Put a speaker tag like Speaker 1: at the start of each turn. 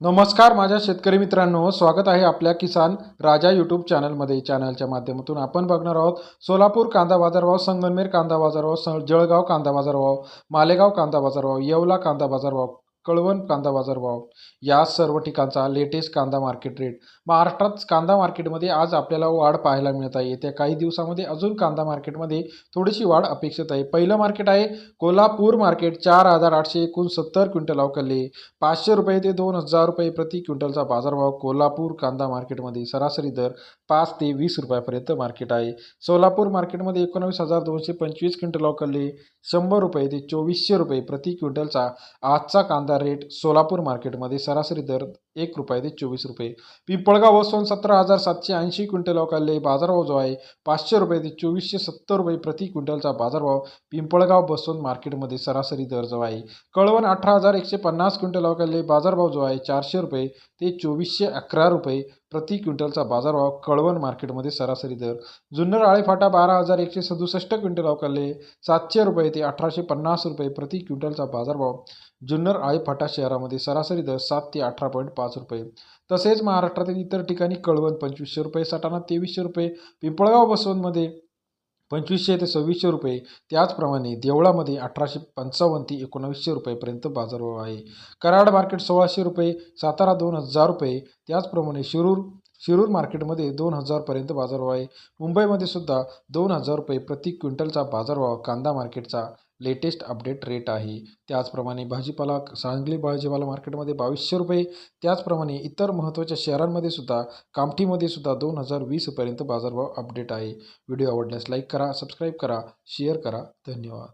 Speaker 1: नमस्कार माझ्या शेतकरी मित्रांनो स्वागत आहे आपल्या किसान राजा यूट्यूब चॅनलमध्ये. चॅनलच्या माध्यमातून आपण बघणार आहोत सोलापूर कांदा बाजारभाव संगमनेर कांदा बाजारभाव स जळगाव कांदा बाजारभाव मालेगाव कांदा बाजारभाव येवला कांदा बाजारभाव. कळवण कांदा बाजारभाव या सर्व ठिकाणचा लेटेस्ट कांदा मार्केट रेट महाराष्ट्रात कांदा मार्केटमध्ये आज आपल्याला वाढ पाहायला मिळत आहे. येत्या काही दिवसामध्ये अजून कांदा मार्केटमध्ये थोडीशी वाढ अपेक्षित आहे. पहिलं मार्केट आहे कोल्हापूर मार्केट चार हजार आठशे एकोणसत्तर क्विंटल अवकलले पाचशे रुपये ते दोन हजार रुपये प्रति क्विंटलचा बाजारभाव कोल्हापूर कांदा मार्केटमध्ये सरासरी दर पाच ते वीस रुपयापर्यंत मार्केट आहे. सोलापूर मार्केटमध्ये एकोणावीस हजार दोनशे पंचवीस क्विंटल अवकलले शंभर रुपये ते चोवीसशे रुपये प्रति क्विंटलचा आजचा कांदा रेट सोलापूर मार्केटमध्ये सरासरी दर एक रुपये ते चोवीस रुपये. पिंपळगाव वस्तून सतरा हजार सातशे ऐंशी क्विंटल अवकाले बाजारभाव जो आहे पाचशे रुपये ते चोवीसशे सत्तर रुपये प्रति क्विंटलचा बाजारभाव पिंपळगाव बसून मार्केटमध्ये सरासरी दर जो आहे. कळवण अठरा हजार एकशे पन्नास क्विंटल अवकाले बाजारभाव जो आहे चारशे रुपये ते चोवीसशे अकरा रुपये प्रति क्विंटलचा बाजारभाव कळवण मार्केटमध्ये सरासरी दर. जुन्नर आळेफाटा बारा हजार एकशे सदुसष्ट क्विंटल अवकाले सातशे रुपये ते अठराशे पन्नास रुपये प्रति क्विंटलचा बाजारभाव. जुन्नर आळेफाटा शहरामध्ये सरासरी दर सात ते अठरा पॉईंट पाच रुपये. तसेच महाराष्ट्रातील इतर ठिकाणी कळवण पंचवीसशे रुपये सटाणा तेवीसशे रुपये पिंपळगाव बसवनमध्ये पंचवीसशे ते सव्वीसशे रुपये. त्याचप्रमाणे देवळामध्ये अठराशे पंचावन्न ते एकोणावीसशे रुपयेपर्यंत बाजारभाव आहे. कराड मार्केट सोळाशे रुपये सातारा दोन हजार रुपये. त्याचप्रमाणे शिरूर शिरूर मार्केटमध्ये दोन हजारपर्यंत बाजारभाव आहे. मुंबईमध्ये सुद्धा दोन हजार रुपये प्रति क्विंटलचा बाजारभाव कांदा मार्केटचा लेटेस्ट अपडेट रेट आहे. त्याचप्रमाणे भाजीपाला सांगली भाजीपाला मार्केटमध्ये बावीसशे रुपये त्याचप्रमाणे इतर महत्त्वाच्या शहरांमध्ये सुद्धा कामठीमध्ये सुद्धा दोन हजार वीसपर्यंत बाजारभाव अपडेट आहे. व्हिडिओ आवडल्यास लाईक करा सबस्क्राईब करा शेअर करा. धन्यवाद.